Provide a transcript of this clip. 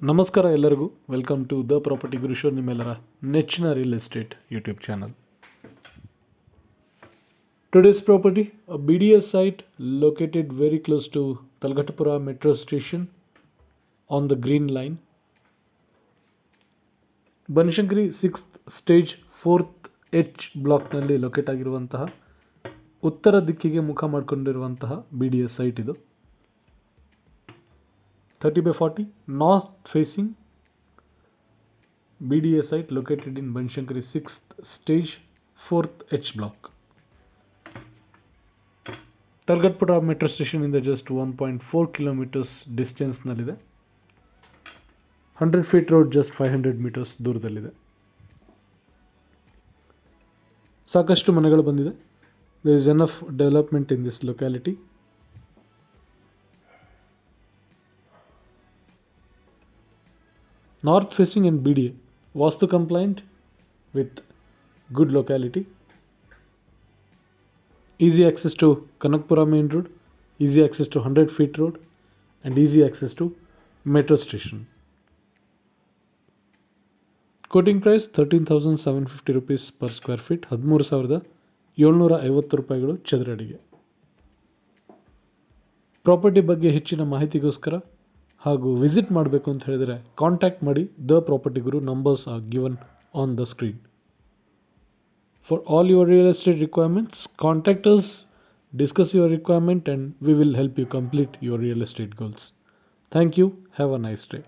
ನಮಸ್ಕಾರ ಎಲ್ಲರಿಗೂ. Welcome to the property Guru show ನಿಮ್ಮೆಲ್ಲರ ನೆಚ್ಚಿನ real estate YouTube channel today's property B D S site located very close to Talaghattapura metro station on the green line Banashankari sixth stage fourth H ಬ್ಲಾಕ್ನಲ್ಲಿ locate ಆಗಿರುವಂತಹ, ಉತ್ತರ ದಿಕ್ಕಿಗೆ ಮುಖ ಮಾಡಿಕೊಂಡಿರುವಂತಹ B D S site ಇದು. thirty by forty north facing B D A site located in Banashankari sixth stage fourth H block Talaghattapura metro ಸ್ಟೇಷನಿಂದ just one point four kilometres ಡಿಸ್ಟೆನ್ಸ್ನಲ್ಲಿದೆ hundred feet road just five hundred metres ದೂರದಲ್ಲಿದೆ ಸಾಕಷ್ಟು ಮನೆಗಳು ಬಂದಿದೆ there is enough development in this locality north facing and BDA vastu compliant with good locality easy access to Kanakpura main road easy access to 100 feet road and easy access to metro station quoting price thirteen thousand seven fifty rupees per square feet ಹದಿಮೂರು ಸಾವಿರದ ಏಳ್ನೂರ ಐವತ್ತು ರೂಪಾಯಿಗಳು ಚದರಡಿಗೆ property ಬಗ್ಗೆ ಹೆಚ್ಚಿನ ಮಾಹಿತಿಗೋಸ್ಕರ ಹಾಗೂ visit ಮಾಡಬೇಕು ಅಂತ ಹೇಳಿದರೆ ಕಾಂಟ್ಯಾಕ್ಟ್ ಮಾಡಿ the property guru numbers are given on the screen for all your real estate requirements contractors discuss your requirement and we will help you complete your real estate goals thank you have a nice day